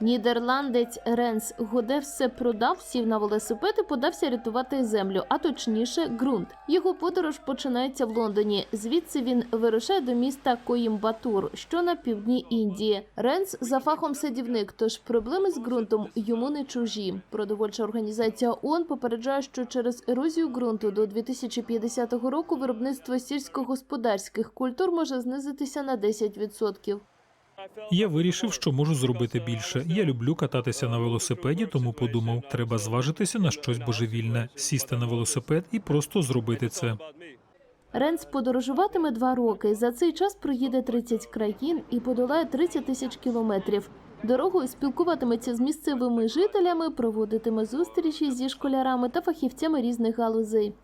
Нідерландець Ренс Годе все продав, сів на велосипед і подався рятувати землю, а точніше ґрунт. Його подорож починається в Лондоні. Звідси він вирушає до міста Коїмбатур, що на півдні Індії. Ренс за фахом садівник, тож проблеми з ґрунтом йому не чужі. Продовольча організація ООН попереджає, що через ерозію ґрунту до 2050 року виробництво сільськогосподарських культур може знизитися на 10%. Я вирішив, що можу зробити більше. Я люблю кататися на велосипеді, тому подумав, треба зважитися на щось божевільне, сісти на велосипед і просто зробити це. Ренс подорожуватиме два роки. За цей час проїде 30 країн і подолає 30 тисяч кілометрів. Дорогою спілкуватиметься з місцевими жителями, проводитиме зустрічі зі школярами та фахівцями різних галузей.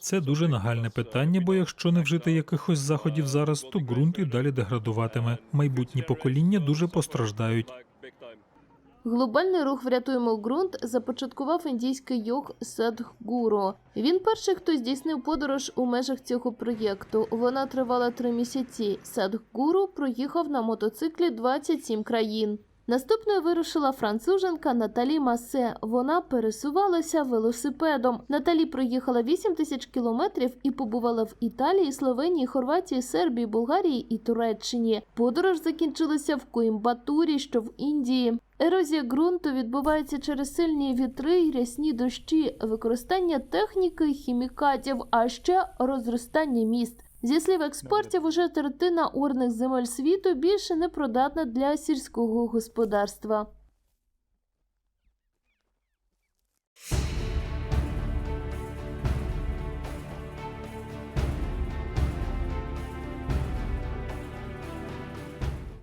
Це дуже нагальне питання, бо якщо не вжити якихось заходів зараз, то ґрунт і далі деградуватиме. Майбутні покоління дуже постраждають. Глобальний рух Врятуємо ґрунт започаткував індійський йог Садхгуру. Він перший, хто здійснив подорож у межах цього проєкту. Вона тривала три місяці. Садхгуру проїхав на мотоциклі 27 країн. Наступною вирушила француженка Наталі Масе. Вона пересувалася велосипедом. Наталі проїхала 8 тисяч кілометрів і побувала в Італії, Словенії, Хорватії, Сербії, Болгарії і Туреччині. Подорож закінчилася в Коїмбатурі, що в Індії. Ерозія ґрунту відбувається через сильні вітри й рясні дощі, використання техніки хімікатів, а ще розростання міст. Зі слів експертів, уже третина орних земель світу більше не продатна для сільського господарства.